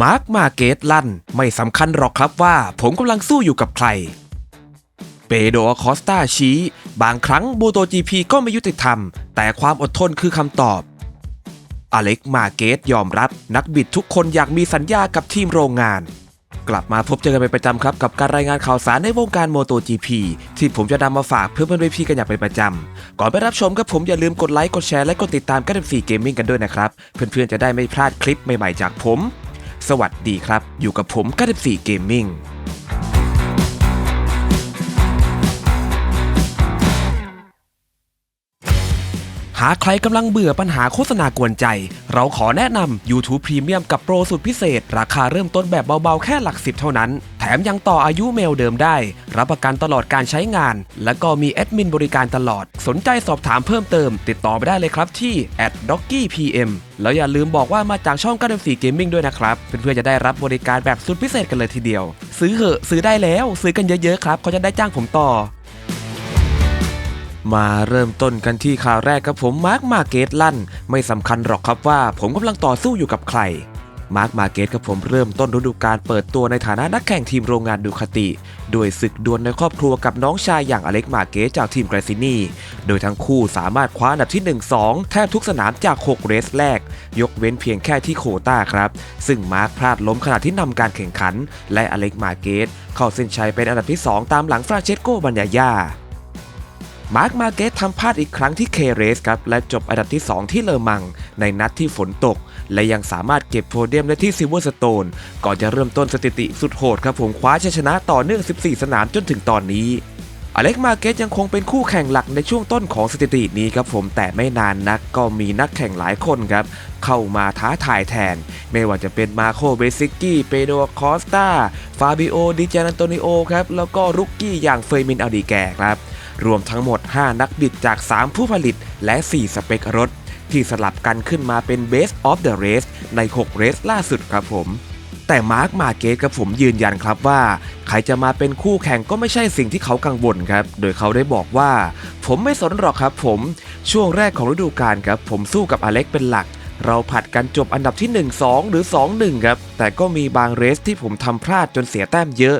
มาร์คมาเกตลั่น ไม่สำคัญหรอกครับว่าผมกำลังสู้อยู่กับใคร เปโดอคอสตาชี้ บางครั้งโมโต GP ก็ไม่ยุติธรรม แต่ความอดทนคือคำตอบ อเล็กมาเกตยอมรับ นักบิดทุกคนอยากมีสัญญากับทีมโรงงาน กลับมาพบเจอกันเป็นประจำครับ กับการรายงานข่าวสารในวงการโมโต GP ที่ผมจะนำมาฝากเพื่อเพื่อนพี่กันอย่างเป็นประจำก่อนไปรับชมครับผมอย่าลืมกดไลค์กดแชร์และกดติดตามกันสี่เกมมิ่งกันด้วยนะครับ เพื่อนๆจะได้ไม่พลาดคลิปใหม่ๆจากผม สวัสดีครับ อยู่กับผมกัน หากใครกำลังเบื่อปัญหาโฆษณากวนใจ เราขอแนะนำ YouTube Premium กับโปรสุดพิเศษ ราคาเริ่มต้นแบบเบาๆแค่หลักสิบเท่านั้น แถมยังต่ออายุเมลเดิมได้ รับประกันตลอดการใช้งาน และก็มีแอดมินบริการตลอด สนใจสอบถามเพิ่มเติม ติดต่อไปได้เลยครับที่ @doggypm แล้วอย่าลืมบอกว่ามาจากช่องการ์สีเกมมิ่งด้วยนะครับ เพื่อนๆจะได้รับบริการแบบสุดพิเศษกันเลยทีเดียว ซื้อเหอะซื้อได้แล้ว ซื้อกันเยอะๆครับเขาจะได้จ้างผมต่อ มาเริ่มต้นกันที่ข่าวแรกครับผมมาร์คมาเกตลั่น ไม่สำคัญหรอกครับว่า ผมกำลังต่อสู้อยู่กับใคร มาร์คมาเกตกับผมเริ่มต้นฤดูกาลเปิดตัวในฐานะนักแข่งทีมโรงงานดูคาติโดยศึกดวลในครอบครัวกับน้องชายอย่างอเล็กมาเกตจากทีมไกรซินีโดยทั้งคู่สามารถคว้าอันดับที่ 1-2 แทบทุกสนามจาก 6 เรสแรก ยกเว้นเพียงแค่ที่โคต้าครับ ซึ่งมาร์คพลาดล้มขณะที่นำการแข่งขัน และอเล็กมาเกตเข้าเส้นชัยเป็นอันดับที่ 2 ตามหลังฟราเชสโกบัญญายา มาร์คมาเกตทำพลาดอีกครั้งที่เคเรสครับ และจบอันดับที่ 2 ที่เลอมัง ในนัดที่ฝนตก และยังสามารถเก็บโพเดียมได้ที่ซิลเวอร์สโตน ก่อนจะเริ่มต้นสถิติสุดโหดครับผมคว้าชัยชนะต่อเนื่อง 14 สนามจนถึงตอนนี้อเล็กมาเกตยังคงเป็นคู่แข่งหลักในช่วงต้นของสถิตินี้ครับผมแต่ไม่นานนักก็มีนักแข่งหลายคนครับ เข้ามาท้าทายแทน ไม่ว่าจะเป็นมาโคเบซิกกี้ เปโดคอสตาฟาบิโอดิเจนันโตนิโอครับ แล้วก็รุกกี้อย่างเฟยมินอัลดีแกครับ รวมทั้งหมด 5 นักบิดจาก 3 ผู้ผลิตและ 4 สเปครถ ที่สลับกันขึ้นมาเป็น Best of the Race ใน 6 เรสล่าสุดครับผม แต่มาร์คมาเกตกับผมยืนยันครับว่า ใครจะมาเป็นคู่แข่งก็ไม่ใช่สิ่งที่เขากังวลครับ โดยเขาได้บอกว่า ผมไม่สนหรอกครับผม ช่วงแรกของฤดูกาลครับ ผมสู้กับอเล็กเป็นหลักเราผัดกันจบอันดับที่ 1-2 หรือ 2-1 ครับ แต่ก็มีบางเรสที่ผมทำพลาดจนเสียแต้มเยอะ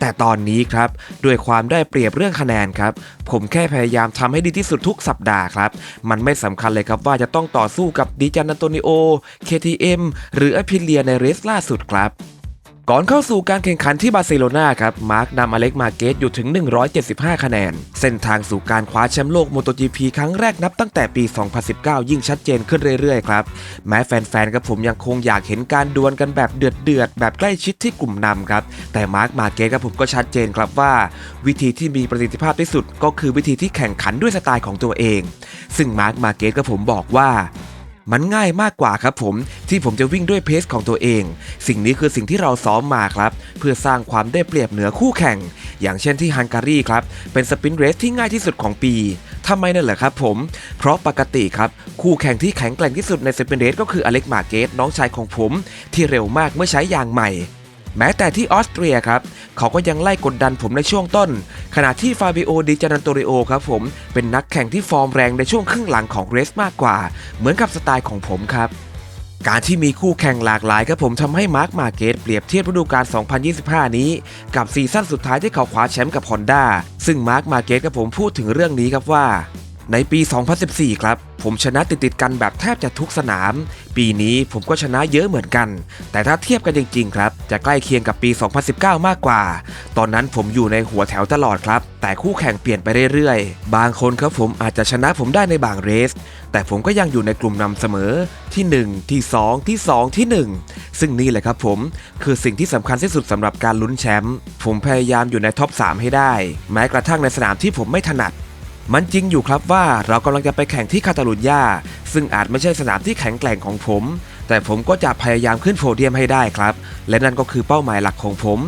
แต่ตอนนี้ครับด้วยความได้เปรียบเรื่องคะแนนครับ ผมแค่พยายามทำให้ดีที่สุดทุกสัปดาห์ครับ มันไม่สำคัญเลยครับว่าจะต้องต่อสู้กับดิจันอันโตนิโอ KTM หรืออพิเลียในเรสล่าสุดครับ ก่อนเข้าสู่การแข่งขันที่บาร์เซโลนาครับ มาร์กนำอเล็กมาเกตอยู่ถึง 175 คะแนน เส้นทางสู่การคว้าแชมป์โลกโมโต GP ครั้งแรกนับตั้งแต่ปี 2019 ยิ่งชัดเจนขึ้นเรื่อยๆ ครับ แม้แฟนๆ กับผมยังคงอยากเห็นการดวลกันแบบเดือดๆ แบบใกล้ชิดที่กลุ่มนำครับ แต่มาร์กมาเกตกับผมก็ชัดเจนครับว่า วิธีที่มีประสิทธิภาพที่สุด ก็คือวิธีที่แข่งขันด้วยสไตล์ของตัวเอง ซึ่งมาร์กมาเกตกับผมบอกว่า มันง่ายมากกว่าครับผมที่ผมจะวิ่งด้วยเพสของตัวเอง สิ่งนี้คือสิ่งที่เราซ้อมมาครับ เพื่อสร้างความได้เปรียบเหนือคู่แข่ง อย่างเช่นที่ฮังการีครับ เป็นสปรินต์เรสที่ง่ายที่สุดของปีทำไมนั่นเหรอครับผม เพราะปกติครับคู่แข่งที่แข็งแกร่งที่สุดในสปรินต์เรสก็คืออเล็กมาเกตน้องชายของผม ที่เร็วมากเมื่อใช้ยางใหม่ แม้แต่ที่ออสเตรียครับ เขาก็ยังไล่กดดันผมในช่วงต้น ขณะที่ฟาบิโอดิจานันโตริโอครับผม เป็นนักแข่งที่ฟอร์มแรงในช่วงครึ่งหลังของเรสมากกว่า เหมือนกับสไตล์ของผมครับการที่มีคู่แข่งหลากหลายครับผมทำให้มาร์คมาเกตเปรียบเทียบฤดูกาล 2025 นี้ กับซีซั่นสุดท้ายที่เขาคว้าแชมป์กับ Honda ซึ่งมาร์คมาเกตกับผมพูดถึงเรื่องนี้ครับว่า ในปี 2014 ครับ ผมชนะติดติดกันแบบแทบจะทุกสนาม ปีนี้ผมก็ชนะเยอะเหมือนกัน แต่ถ้าเทียบกันจริงๆ ครับ จะใกล้เคียงกับปี 2019 มากกว่า ตอนนั้นผมอยู่ในหัวแถวตลอดครับ แต่คู่แข่งเปลี่ยนไปเรื่อยๆ บางคนครับผมอาจจะชนะผมได้ในบางเรส แต่ผมก็ยังอยู่ในกลุ่มนำเสมอที่ 1 ที่ 2 ที่ 2 ที่ 1 ซึ่งนี่แหละครับผมคือสิ่งที่สำคัญที่สุดสำหรับการลุ้นแชมป์ผมพยายามอยู่ในท็อป 3 ให้ได้ แม้กระทั่งในสนามที่ผมไม่ถนัด มันจริงอยู่ครับว่าเรากำลังจะไปแข่งที่คาตาลุญญาซึ่งอาจไม่ใช่สนามที่แข็งแกร่งของผม แต่ผมก็จะพยายามขึ้นโพเดียมให้ได้ครับ และนั่นก็คือเป้าหมายหลักของผม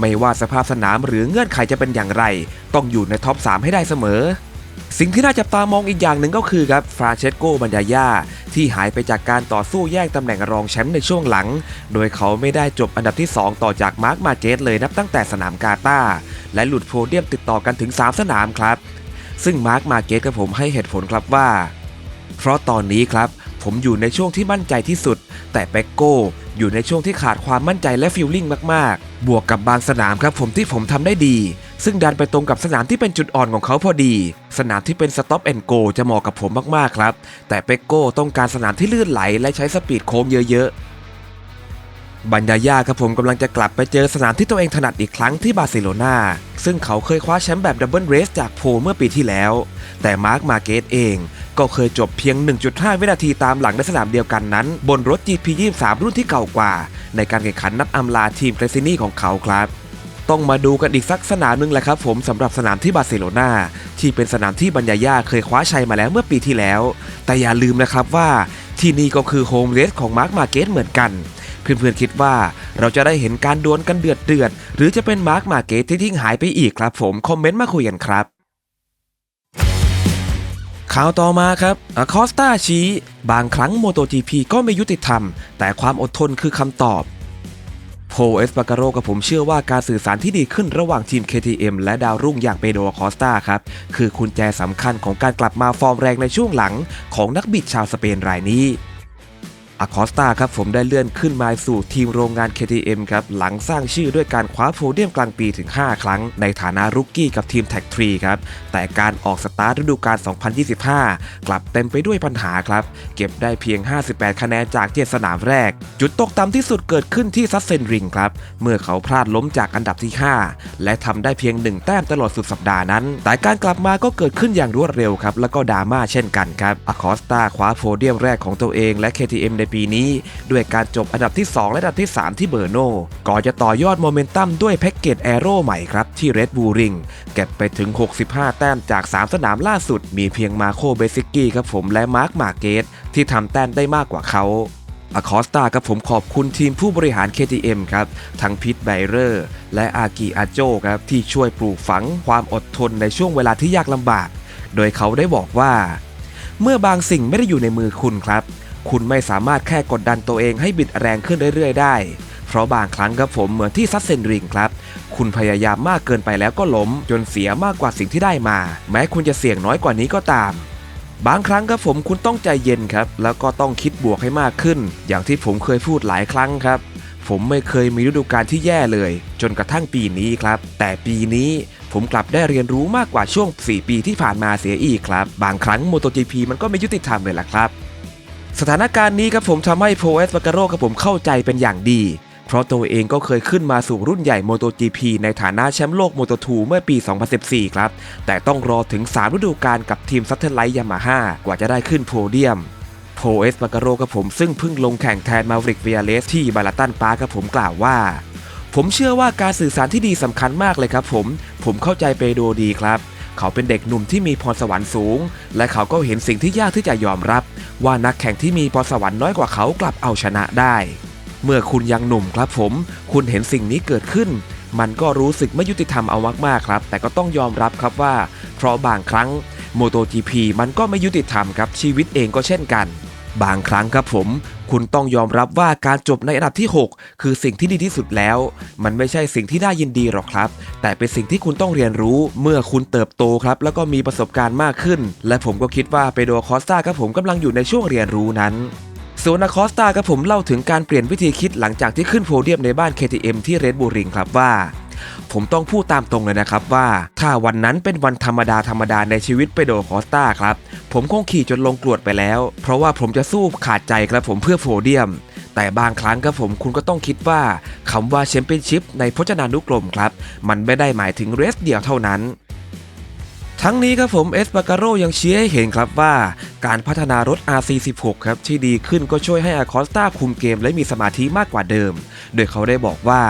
ไม่ว่าสภาพสนามหรือเงื่อนไขจะเป็นอย่างไร ต้องอยู่ในท็อป 3 ให้ได้เสมอสิ่งที่น่าจับตามองอีกอย่างหนึ่งก็คือครับฟราเชสโกบัญญายาที่หายไปจากการต่อสู้แย่งตำแหน่งรองแชมป์ในช่วงหลัง โดยเขาไม่ได้จบอันดับที่ 2 ต่อจากมาร์คมาเกตเลยนับตั้งแต่สนามกาตาและหลุดโพเดียมติดต่อกันถึง 3 สนามครับ ซึ่งมาร์คมาเกตกับผมให้เหตุผลครับว่า เพราะตอนนี้ครับ ผมอยู่ในช่วงที่มั่นใจที่สุด แต่เปกโก้อยู่ในช่วงที่ขาดความมั่นใจและฟิลลิ่งมากๆ บวกกับบางสนามครับผมที่ผมทำได้ดี ซึ่งดันไปตรงกับสนามที่เป็นจุดอ่อนของเขาพอดี สนามที่เป็นสต็อปแอนโกจะเหมาะกับผมมากๆครับ แต่เปกโก้ต้องการสนามที่ลื่นไหลและใช้สปีดโค้งเยอะๆ บัญญาย่าครับผมกำลังจะกลับไปเจอสนามที่ตัวเองถนัดอีกครั้งที่บาร์เซโลนาซึ่งเขาเคยคว้าแชมป์แบบดับเบิลเรสจากโพเมื่อปีที่แล้ว แต่มาร์คมาเกตเองก็เคยจบเพียง 1.5 วินาทีตามหลังในสนามเดียวกันนั้น บนรถ GP 23 รุ่นที่เก่ากว่า ในการแข่งขันนัดอำลาทีมเกรซินี่ของเขาครับต้องมาดูกันอีกสักสนามหนึงแหละครับผมสำหรับสนามที่บาร์เซโลนาที่เป็นสนามที่บัญญาย่าเคยคว้าชัยมาแล้วเมื่อปีที่แล้ว แต่อย่าลืมนะครับว่าที่นี่ก็คือโฮมเรสของมาร์คมาเกตเหมือนกัน เพื่อนๆคิดว่าเราจะได้เห็นการดวลกันเดือดเดือดหรือจะเป็นมาร์คมาเกตที่ทิ้งหายไปอีกครับผมคอมเมนต์มาคุยกันครับข่าวต่อมาครับอคอสตาชี้บางครั้ง MotoGP ก็ไม่ยุติธรรม แต่ความอดทนคือคำตอบโพเอสปาการโรกับผมเชื่อว่าการสื่อสารที่ดีขึ้นระหว่างทีม KTM และดาวรุ่งอย่างเปโดรคอสตาครับ คือกุญแจสำคัญของการกลับมาฟอร์มแรงในช่วงหลังของนักบิดชาวสเปนรายนี้ อคอสตาครับผมได้เลื่อนขึ้นมาสู่ทีมโรงงาน KTM ครับหลังสร้างชื่อด้วยการคว้าโพเดียมกลางปีถึง 5 ครั้ง ในฐานะรุกกี้กับทีมแท็กทรีครับแต่การออกสตาร์ทฤดูกาล 2025 กลับเต็มไปด้วยปัญหาครับ เก็บได้เพียง 58 คะแนนจากเจ็ดสนามแรก จุดตกต่ำที่สุดเกิดขึ้นที่ซัสเซนริงครับเมื่อเขาพลาดล้มจากอันดับที่ 5 และทำได้เพียง 1 แต้มตลอดสุดสัปดาห์นั้น แต่การกลับมาก็เกิดขึ้นอย่างรวดเร็วครับแล้วก็ดราม่าเช่นกันครับอคอสตาคว้าโพเดียมแรกของตัวเองและ KTM ในปีนี้ ด้วยการจบอันดับที่ 2 และอันดับที่ 3 ที่เบอร์โนก่อนจะต่อยอดโมเมนตัมด้วยแพ็กเกจแอโร่ใหม่ครับ ที่ Red Bull Ring เก็บไปถึง 65 แต้มจาก 3 สนามล่าสุด มีเพียงมาโคเบซิกกี้ครับผมและมาร์คมาเกตที่ทำแต้มได้มากกว่าเขาอคอสตาครับผมขอบคุณทีมผู้บริหาร KTM ครับ ทั้งพิทไบเรอร์ และอากิอาโจครับ ที่ช่วยปลูกฝังความอดทนในช่วงเวลาที่ยากลำบาก โดยเขาได้บอกว่า เมื่อบางสิ่งไม่ได้อยู่ในมือคุณครับ คุณไม่สามารถแค่กดดันตัวเองให้บิดแรงขึ้นเรื่อยๆ ได้ เพราะบางครั้งครับผมเหมือนที่ซัสเซนริงครับ คุณพยายามมากเกินไปแล้วก็ล้ม จนเสียมากกว่าสิ่งที่ได้มา แม้คุณจะเสี่ยงน้อยกว่านี้ก็ตาม บางครั้งครับผมคุณต้องใจเย็นครับ แล้วก็ต้องคิดบวกให้มากขึ้น อย่างที่ผมเคยพูดหลายครั้งครับผมไม่เคยมีฤดูกาลที่แย่เลย จนกระทั่งปีนี้ครับ แต่ปีนี้ผมกลับได้เรียนรู้มากกว่าช่วง 4 ปีที่ผ่านมาเสียอีกครับ บางครั้ง MotoGP มันก็ไม่ยุติธรรมเลยล่ะครับ สถานการณ์นี้ครับผมทำให้โพเอสบาการโรครับผมเข้าใจเป็นอย่างดี เพราะตัวเองก็เคยขึ้นมาสู่รุ่นใหญ่ MotoGP ในฐานะแชมป์โลก Moto2 เมื่อปี 2014 ครับ แต่ต้องรอถึง 3 ฤดูกาลกับทีมซัตเทอร์ไลท์ยามาฮ่ากว่าจะได้ขึ้นโพเดียมโพเอสบาการโรกับผมซึ่งเพิ่งลงแข่งแทนมาริกเวียเลสที่บาลาตันปาร์คกับผมกล่าวว่า ผมเชื่อว่าการสื่อสารที่ดีสำคัญมากเลยครับผม ผมเข้าใจเปโดดีครับ เขาเป็นเด็กหนุ่มที่มีพรสวรรค์สูง และเขาก็เห็นสิ่งที่ยากที่จะยอมรับ ว่านักแข่งที่มีพรสวรรค์น้อยกว่าเขากลับเอาชนะได้ เมื่อคุณยังหนุ่มครับผม คุณเห็นสิ่งนี้เกิดขึ้น มันก็รู้สึกไม่ยุติธรรมเอามากๆครับ แต่ก็ต้องยอมรับครับว่า เพราะบางครั้ง MotoGP มันก็ไม่ยุติธรรมครับชีวิตเองก็เช่นกัน บางครั้งครับผม คุณต้องยอมรับว่าการจบในอันดับที่ 6 คือสิ่งที่ดีที่สุดแล้ว มันไม่ใช่สิ่งที่น่ายินดีหรอกครับ แต่เป็นสิ่งที่คุณต้องเรียนรู้เมื่อคุณเติบโตครับ แล้วก็มีประสบการณ์มากขึ้น และผมก็คิดว่าเปโดคอสตาครับผมกำลังอยู่ในช่วงเรียนรู้นั้นส่วนาคอสตาครับผมเล่าถึงการเปลี่ยนวิธีคิดหลังจากที่ขึ้นโพเดียมในบ้าน KTM ที่เรดบูริงครับว่า ผมต้องพูดตามตรงเลยนะครับว่า ถ้าวันนั้นเป็นวันธรรมดาธรรมดาในชีวิตไปโดคอสตาครับ ผมคงขี่จนลงกรวดไปแล้ว เพราะว่าผมจะสู้ขาดใจครับผมเพื่อโพเดียม แต่บางครั้งครับผมคุณก็ต้องคิดว่าคำว่าแชมเปี้ยนชิพในพจนานุกรมครับ มันไม่ได้หมายถึงเรสเดียวเท่านั้น ทั้งนี้ครับผมเอสปาการโรยังชี้ให้เห็นครับว่า การพัฒนารถ RC16 ครับที่ดีขึ้นก็ช่วยให้อาคอสตาคุมเกมและมีสมาธิมากกว่าเดิม โดยเขาได้บอกว่า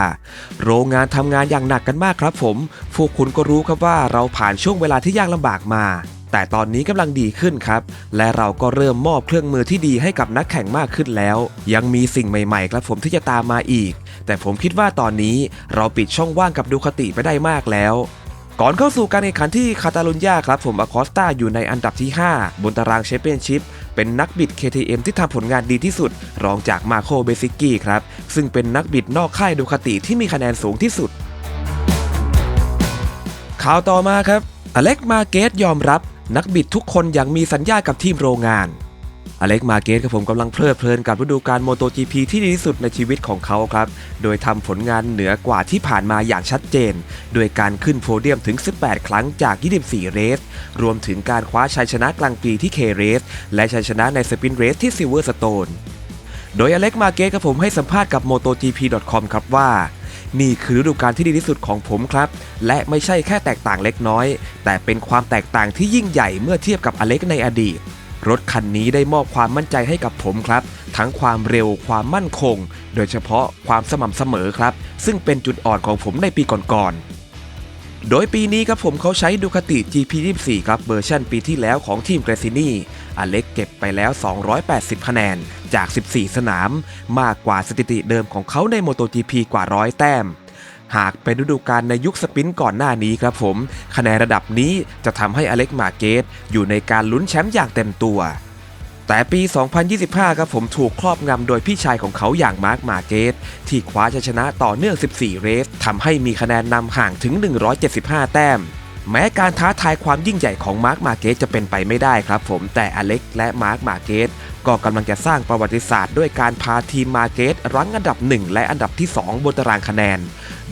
โรงงานทำงานอย่างหนักกันมากครับผมพวกคุณก็รู้ครับว่าเราผ่านช่วงเวลาที่ยากลำบากมา แต่ตอนนี้กำลังดีขึ้นครับ และเราก็เริ่มมอบเครื่องมือที่ดีให้กับนักแข่งมากขึ้นแล้ว ยังมีสิ่งใหม่ๆ ครับผมที่จะตามมาอีก แต่ผมคิดว่าตอนนี้เราปิดช่องว่างกับดูคติไปได้มากแล้ว ก่อนเข้าสู่การแข่งขันที่คาตาลุญญาครับผมอคอสตาอยู่ในอันดับที่ 5 บนตารางแชมเปี้ยนชิพเป็นนักบิด KTM ที่ทำผลงานดีที่สุด รองจากมาโคเบซิกกี้ครับ ซึ่งเป็นนักบิดนอกค่ายดูคติที่มีคะแนนสูงที่สุด ข่าวต่อมาครับ อเล็กมาเกตยอมรับ นักบิดทุกคนยังมีสัญญากับทีมโรงงาน อเล็กมาเกสครับผมกำลังเพลิดเพลินกับฤดูกาล MotoGP ที่ดีที่สุดในชีวิตของเขาครับ โดยทำผลงานเหนือกว่าที่ผ่านมาอย่างชัดเจน โดยการขึ้นโพเดียมถึง 18 ครั้งจาก 24 เรส รวมถึงการคว้าชัยชนะกลางปีที่เคเรส และชัยชนะในสปินเรสที่ซิลเวอร์สโตน โดยอเล็กมาเกสกับผมให้สัมภาษณ์กับ MotoGP.com ครับว่านี่คือฤดูกาลที่ดีที่สุดของผมครับ และไม่ใช่แค่แตกต่างเล็กน้อย แต่เป็นความแตกต่างที่ยิ่งใหญ่เมื่อเทียบกับอเล็กในอดีต รถคันนี้ได้มอบความมั่นใจให้กับผมครับ ทั้งความเร็วความมั่นคง โดยเฉพาะความสม่ำเสมอครับ ซึ่งเป็นจุดอ่อนของผมในปีก่อนๆ โดยปีนี้ครับผมเขาใช้ดูคาติ GP24 ครับเวอร์ชันปีที่แล้วของทีมเกรซินี่อเล็กเก็บไปแล้ว 280 คะแนนจาก 14 สนาม มากกว่าสถิติเดิมของเขาใน MotoGP กว่าร้อยแต้ม หากเป็นฤดูกาลในยุคสปินก่อนหน้านี้ครับผม คะแนนระดับนี้จะทำให้อเล็กมาเกตอยู่ในการลุ้นแชมป์อย่างเต็มตัว แต่ปี 2025 ครับผมถูกครอบงำโดยพี่ชายของเขาอย่างมาร์คมาเกตที่คว้าชัยชนะต่อเนื่อง 14 เรสทำให้มีคะแนนนำห่างถึง 175 แต้มแม้การท้าทายความยิ่งใหญ่ของมาร์คมาเกตจะเป็นไปไม่ได้ครับผมแต่อเล็กและมาร์คมาเกต ก็กำลังจะสร้างประวัติศาสตร์ด้วยการพาทีมมาเกตรั้งอันดับ 1 และอันดับที่ 2 บนตารางคะแนน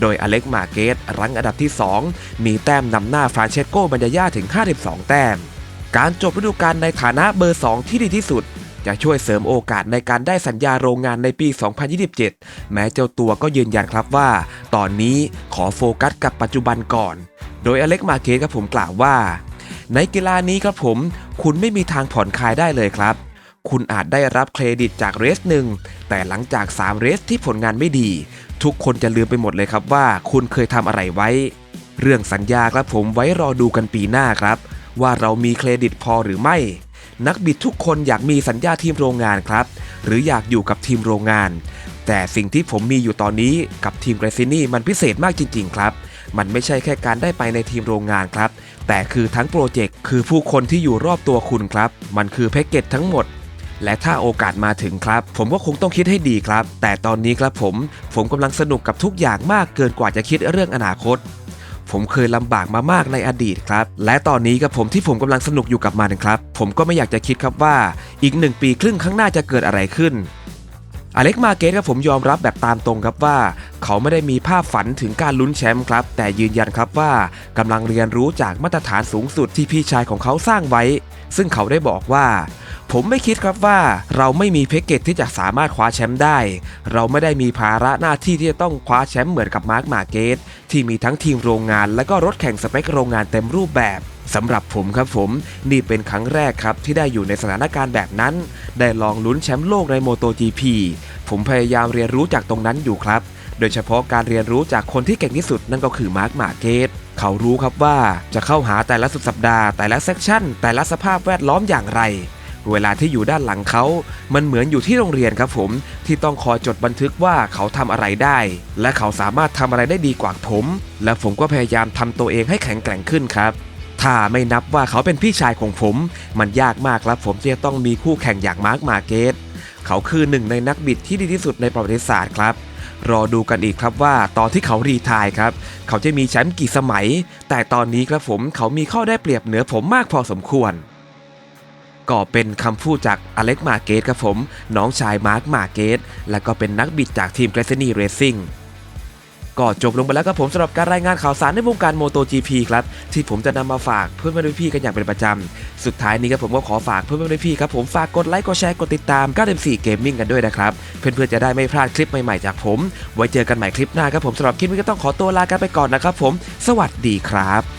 โดยอเล็กมาเกตรั้งอันดับที่ 2 มีแต้มนำหน้าฟรานเชสโกบัญญาย่าถึง 52 แต้ม การจบฤดูกาลในฐานะเบอร์ 2 ที่ดีที่สุด จะช่วยเสริมโอกาสในการได้สัญญาโรงงานในปี 2027 แม้เจ้าตัวก็ยืนยันครับว่า ตอนนี้ขอโฟกัสกับปัจจุบันก่อน โดยอเล็กมาเกตครับผมกล่าวว่า ในกีฬานี้ครับผม คุณไม่มีทางผ่อนคลายได้เลยครับ คุณอาจได้รับเครดิตจากเรสหนึ่งแต่หลังจาก 3 เรสที่ผลงานไม่ดี ทุกคนจะลืมไปหมดเลยครับว่าคุณเคยทำอะไรไว้ เรื่องสัญญาครับผมไว้รอดูกันปีหน้าครับ ว่าเรามีเครดิตพอหรือไม่ นักบิดทุกคนอยากมีสัญญาทีมโรงงานครับ หรืออยากอยู่กับทีมโรงงาน แต่สิ่งที่ผมมีอยู่ตอนนี้กับทีมเกรซินี่มันพิเศษมากจริง ๆ ครับ มันไม่ใช่แค่การได้ไปในทีมโรงงานครับ แต่คือทั้งโปรเจกต์คือผู้คนที่อยู่รอบตัวคุณครับ มันคือแพ็กเกจทั้งหมด และถ้าโอกาสมาถึงครับ ผมก็คงต้องคิดให้ดีครับ แต่ตอนนี้ครับผม ผมกำลังสนุกกับทุกอย่างมากเกินกว่าจะคิดเรื่องอนาคต ผมเคยลำบากมามากในอดีตครับ และตอนนี้กับผมที่ผมกำลังสนุกอยู่กับมันครับ ผมก็ไม่อยากจะคิดครับว่า อีกหนึ่งปีครึ่งข้างหน้าจะเกิดอะไรขึ้นอเล็กมาเกตครับผมยอมรับแบบตามตรงครับว่า เขาไม่ได้มีภาพฝันถึงการลุ้นแชมป์ครับ แต่ยืนยันครับว่ากำลังเรียนรู้จากมาตรฐานสูงสุดที่พี่ชายของเขาสร้างไว้ ซึ่งเขาได้บอกว่า ผมไม่คิดครับว่าเราไม่มีแพ็กเกจที่จะสามารถคว้าแชมป์ได้ เราไม่ได้มีภาระหน้าที่ที่จะต้องคว้าแชมป์เหมือนกับมาร์คมาเกตที่มีทั้งทีมโรงงาน และก็รถแข่งสเปคโรงงานเต็มรูปแบบสำหรับผมครับผมนี่เป็นครั้งแรกครับที่ได้อยู่ในสถานการณ์แบบนั้น ได้ลองลุ้นแชมป์โลกใน MotoGP ผมพยายามเรียนรู้จากตรงนั้นอยู่ครับ โดยเฉพาะการเรียนรู้จากคนที่เก่งที่สุดนั่นก็คือมาร์คมาเกตเขารู้ครับว่าจะเข้าหาแต่ละสุดสัปดาห์แต่ละเซกชันแต่ละสภาพแวดล้อมอย่างไร เวลาที่อยู่ด้านหลังเขา มันเหมือนอยู่ที่โรงเรียนครับผมที่ต้องคอยจดบันทึกว่าเขาทำอะไรได้ และเขาสามารถทำอะไรได้ดีกว่าผม และผมก็พยายามทำตัวเองให้แข็งแกร่งขึ้นครับถ้าไม่นับว่าเขาเป็นพี่ชายของผม มันยากมากครับผมที่จะต้องมีคู่แข่งอย่างมาร์คมาเกตเขาคือหนึ่งในนักบิดที่ดีที่สุดในประวัติศาสตร์ครับ รอดูกันอีกครับว่าตอนที่เขารีทายครับ เขาจะมีแชมป์กี่สมัย แต่ตอนนี้ครับผมเขามีข้อได้เปรียบเหนือผมมากพอสมควร ก็เป็นคำพูดจากอเล็กมาเกตครับผม น้องชายมาร์คมาเกตและก็เป็นนักบิดจากทีมเกรซนีเรซิ่งก็จบลงไปแล้วครับผมสำหรับการรายงานข่าวสารในวงการ MotoGP ครับ ที่ผมจะนำมาฝากเพื่อนๆพี่ๆกันอย่างเป็นประจำสุดท้ายนี้ครับผมก็ขอฝากเพื่อนๆพี่ๆครับผมฝากกดไลค์กดแชร์กดติดตาม 94 Gaming กันด้วยนะครับ เพื่อนๆจะได้ไม่พลาดคลิปใหม่ๆจากผม ไว้เจอกันใหม่คลิปหน้าครับผมสำหรับคลิปนี้ก็ต้องขอตัวลากันไปก่อนนะครับผม สวัสดีครับ